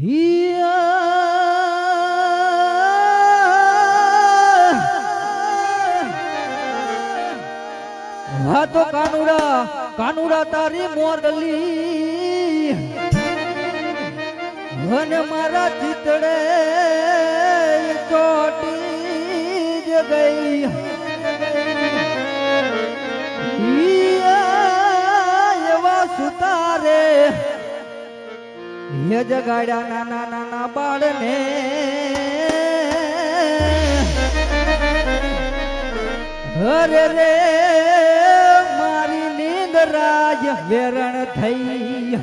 હા તો કાનુડા કાનુડા તારી મોરલી. અને મારા ચિતડે એ જગાડ્યા નાના નાના બાળને. હરે રે, મારી નીંદ રાજ વેરણ થઈ.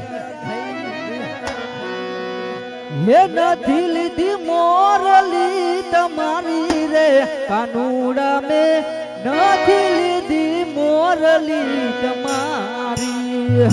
હે નથી લીધી મોરલી તમારી રે, કાનુડા મે નથી લીધી મોરલી તમારી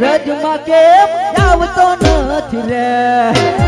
રજમાં કેમ આવતો નથી રે?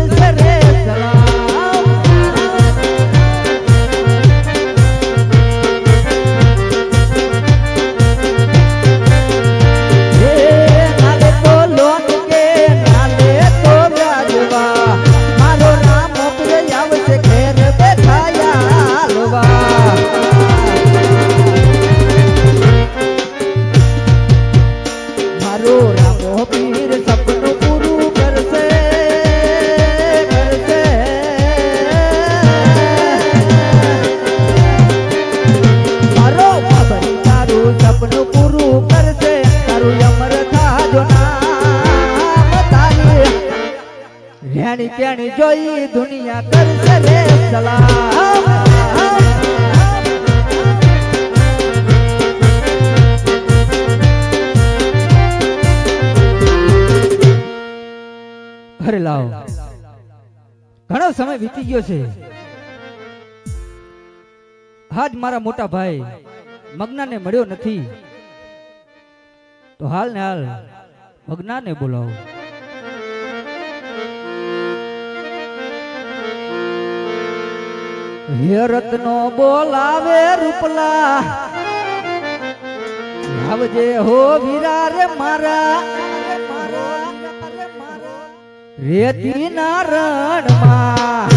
સમય વીતી ગયો છે. હાજ મારા મોટા ભાઈ મગનાને મળ્યો નથી. તો હાલ ને હાલ મગનાને બોલાવો. હે રત્નો બોલાવે રૂપલા. આવજે હો વિરા રે મારા. રેતી ના રણમાં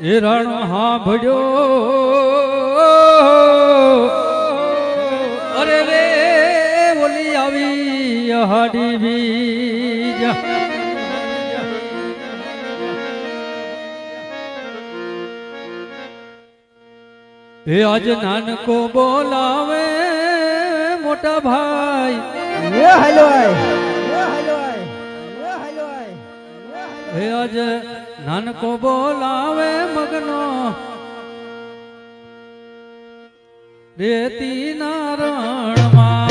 એ રણ સાંભળ્યો અરે રે, ઓલી આવી હાડી બીજ. એ આજ નાનકો બોલાવે મોટા ભાઈ. હાલો આય. એ આજ નાનકો બોલાવે મગનો. રેતી નારણમાં.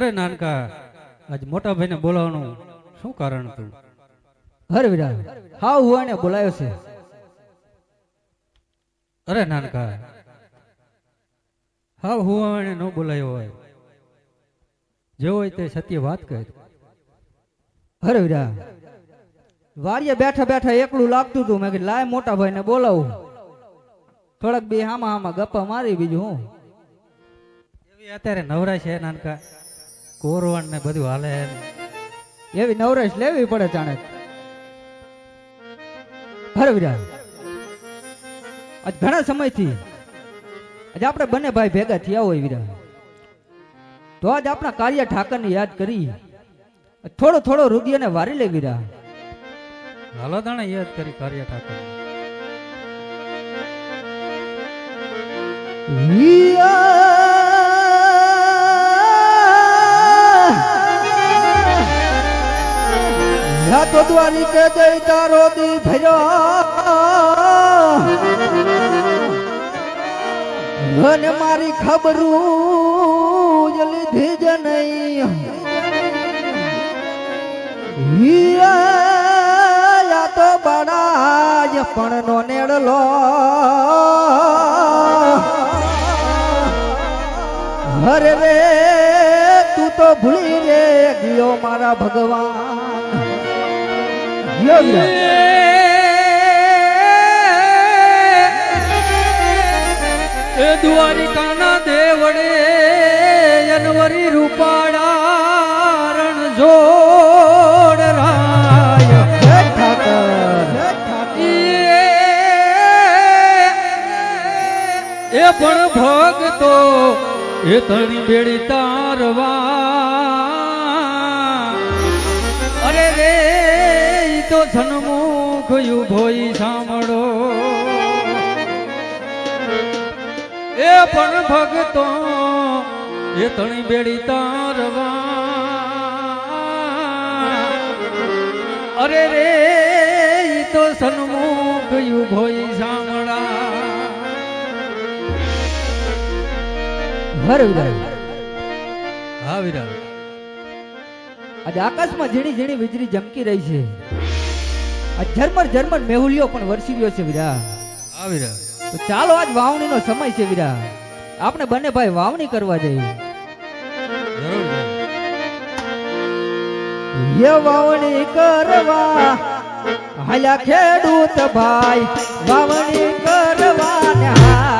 અરે નાનકા આજ મોટા ભાઈને બોલાવવાનું શું કારણ હતું? હર વીરા હાવ હું એને બોલાયો છે. અરે નાનકા હા હું એને ન બોલાયો હોય. જે હોય તે સત્ય વાત કહે. અરે વિરા વાડીએ બેઠા બેઠા એકલું લાગતું હતું. મેં લાય મોટા ભાઈને બોલાવું. થોડાક બે હામાં હામાં ગપ્પા મારી બીજું હું. અત્યારે નવરાય છે નાનકા. કોરવણ ને બધું હાલે. એવી નવરેશ લેવી પડે જાણે. આજ ઘણા સમયથી આજે આપણે બંને ભાઈ ભેગા થયા હોય વિરા તો આજ આપણા કાર્ય ઠાકરને યાદ કરી. થોડો થોડો રુદિયાને વારી લે વિરા હાલો તાણે યાદ કરી કાર્ય ઠાકર યા તો દ્વારિકે જય તારો દી ભર્યો મારી ખબરું લીધી જ નહીં. તો બડા પણ નો નેડલો. હરે રે, તું તો ભૂલી રે ગયો મારા ભગવાન. વીરા. એ દ્વારિકાના દેવડે જનવરી રૂપાળા રણ જોડ રાય. એ પણ ભગતો એ તણી બેડી તારવા સન્મુખ યુભોઈ સાંભળો. એ પણ ભગતો એ તણી બેડી તારવા. અરે રે તો સન્મુખ યુભોઈ સાંભળા. હરે વીરા. હા આજે આકાશમાં ઝીણી ઝીણી વીજળી ચમકી રહી છે. આ ઝરમર ઝરમર મેહુલિયો પણ વરસી રહ્યો છે વીરા હા વિરા તો ચાલો આજ વાવણીનો સમય છે વીરા આપણે બંને ભાઈ વાવણી કરવા જઈએ. જરૂર. વાવણી કરવા હાલ્યા ખેડૂત ભાઈ વાવણી કરવા ને હાલ્યા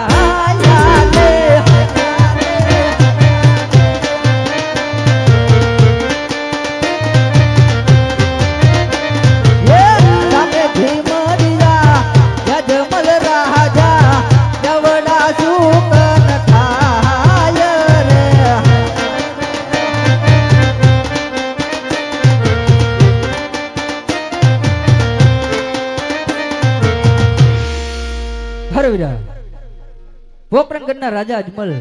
પોપરંગઢના રાજા અજમલ.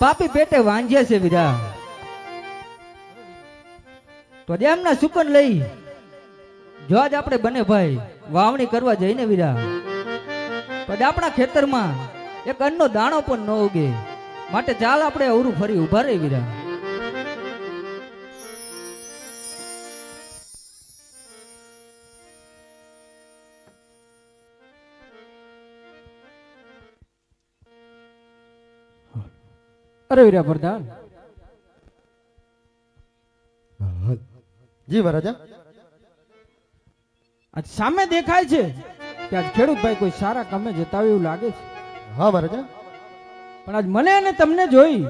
પાપી પેટે વાંજ્યા છે વિરા તો એમના સુકન લઈ જો આજ આપણે બને ભાઈ, વાવણી કરવા જઈને વિરા તો આપણા ખેતરમાં એક અન્નનો દાણો પણ ન ઉગે. માટે ચાલ આપણે અવરું ફરી ઊભા રહી વીરા અરે વીરા પ્રધાન. જી મહારાજા. આજ સામે દેખાય છે કે આજ ખેડૂત ભાઈ કોઈ સારા કામે જતા એવું લાગે છે. હા મહારાજા. પણ આજ મને અને તમને જોઈ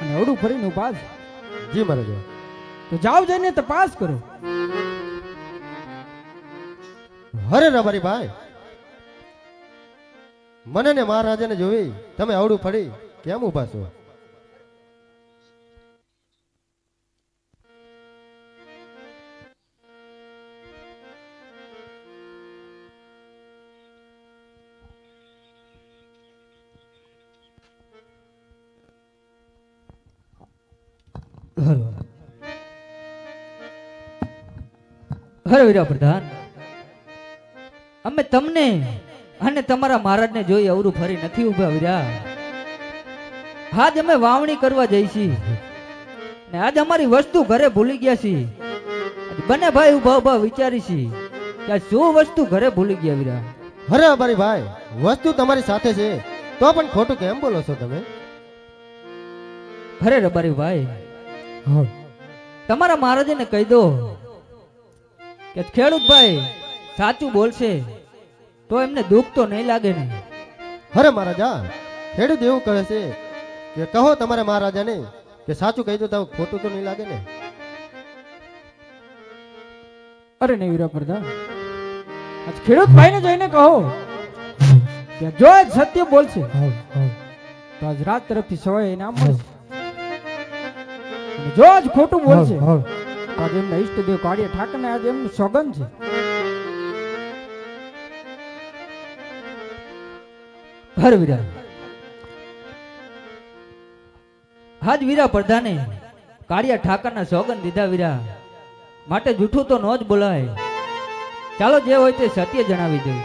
અને અવડું ફરીને ઊભા છે. જી મહારાજા. તો જાઓ જઈને તપાસ કરો. હરે રબારી ભાઈ મને ને મહારાજાને જોઈ તમે અવડું ફરી. કેમ ઊભા છો પ્રધાન અમે તમને અને તમારા મહારાજને જોઈ અવરું ફરી નથી ઊભા વીરા. આજ અમે વાવણી કરવા જઈ છીએ ને આજ અમારી વસ્તુ ઘરે ભૂલી ગયા છીએ. બંને ભાઈ ઊભા ઊભા વિચારી છીએ કે શું વસ્તુ ઘરે ભૂલી ગયા વીરા. અરે રબારી ભાઈ વસ્તુ તમારી સાથે છે. તો પણ ખોટું કેમ બોલો છો તમે? ખરે રબારી ભાઈ તમારા મહારાજને કહી દો કે ખેડૂતભાઈ સાચું બોલશે તો એમને દુઃખ તો નહીં લાગે ને. અરે મહારાજા ખેડૂત એવું કહે છે કે કહો તમારે મહારાજાને કે સાચું કહી દો તો ખોટું તો નહીં લાગે ને? અરે નહીં વીરા પ્રધાન આજ ખેડૂત ભાઈને જઈને કહો કે જો સત્ય બોલશે, તો આજ રાત તરફથી સવાય ઇનામ મળશે જો આજ ખોટું બોલશે આજ એમના ઈષ્ટદેવ કાળિયા ઠાકરને આજે એમનું સોગન છે. હર વીરા હાજ વીરા પ્રધાને કાળિયા ઠાકરના સોગન દીધા વીરા. માટે જૂઠું તો ન જ બોલાય. ચાલો જે હોય તે સત્ય જણાવી દઉં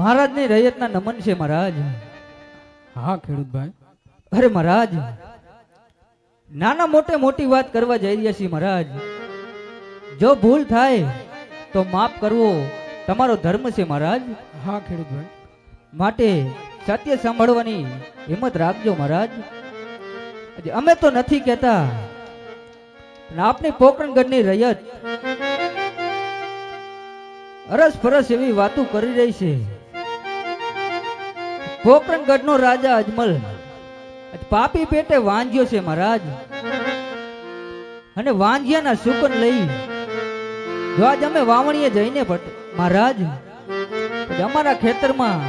મહારાજની રૈયતના નમન છે મહારાજ. હા ખેડૂત ભાઈ અરે મહારાજ નાના મોટે મોટી વાત કરવા જઈ રહ્યા છીએ મહારાજ. જો ભૂલ થાય તો માફ કરવો તમારો ધર્મ છે મહારાજ. હા ખેડૂત ભાઈ માટે સત્ય સાંભળવાની હિંમત રાખજો મહારાજ. અમે તો નથી કહેતા આપની પોકણગઢની રયત, અરસ ફરસ એવી વાતો કરી રહી છે. પોકરણગઢનો રાજા અજમલ પાપી પેટે વાંજ્યો છે મહારાજ. અને વાંજ્યાના સુકન લઈ જો આજ અમે વાવણીએ જઈને મહારાજ અમારા ખેતરમાં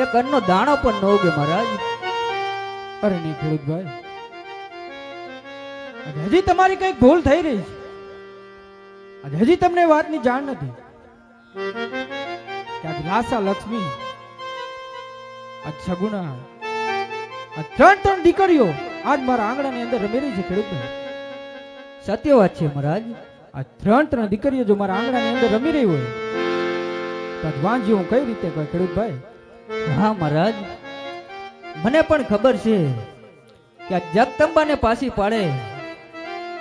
એક અન્નનો દાણો પણ ન ઉગે મહારાજ. અરે નહીં ખેડૂતભાઈ. હજી તમારી કંઈક ભૂલ થઈ રહી છે. હજી તમને વાતની જાણ નથી કે આજ લાસા લક્ષ્મી આ છગુણા આ ત્રણ ત્રણ દીકરીઓ આજ મારા આંગણાની અંદર રમી રહી છે ખેડૂતભાઈ. સત્ય વાત છે મહારાજ. આ ત્રણ ત્રણ દીકરીઓ જો મારા આંગણાની અંદર રમી રહી હોય તો વાંજી હું કઈ રીતે કહે ખેડૂત ભાઈ હા, મહારાજ. મને પણ ખબર છે કે આ જગદંબાને પાછી પાડે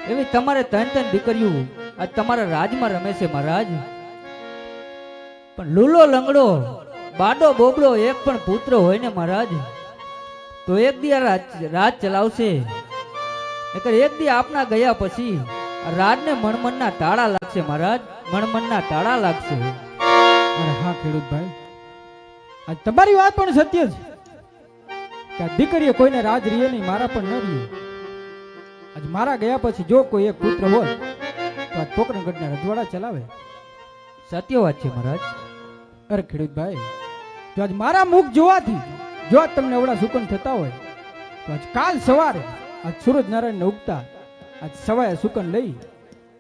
એવી તમારે ત્રણ ત્રણ દીકરીઓ આજ તમારા રાજમાં રમે છે, મહારાજ. પણ લૂલો લંગડો, બાડો બોબડો એક પણ પુત્ર હોય ને, મહારાજ, તો એક દી આ રાજ ચલાવશે. નકર એક દી આપના ગયા પછી રાજને મણમણના તાળા લાગશે, મહારાજ. મણમણના તાળા લાગશે. હા ખેડૂત ભાઈ આજ તમારી વાત પણ સત્ય છે કે દીકરીએ કોઈને રાજ રીએ નહીં, મારા પણ ન રીએ. આજ મારા ગયા પછી જો કોઈ એક પુત્ર હોય, તો આજ પોકરણગઢના રજવાડા ચલાવે. સત્ય વાત છે મહારાજ. અરે ખેડૂત ભાઈ જો આજ મારા મુખ જોવાથી, જો આજ તમને એવડા સુકન થતા હોય, તો આજ કાલ સવારે આજ સૂરજ નારાયણને ઉગતા, આજ સવારે સુકન લઈ,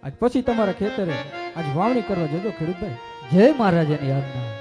આજ પછી તમારા ખેતરે આજ વાવણી કરવા જજો ખેડૂત ભાઈ જય મહારાજાની આજ્ઞા.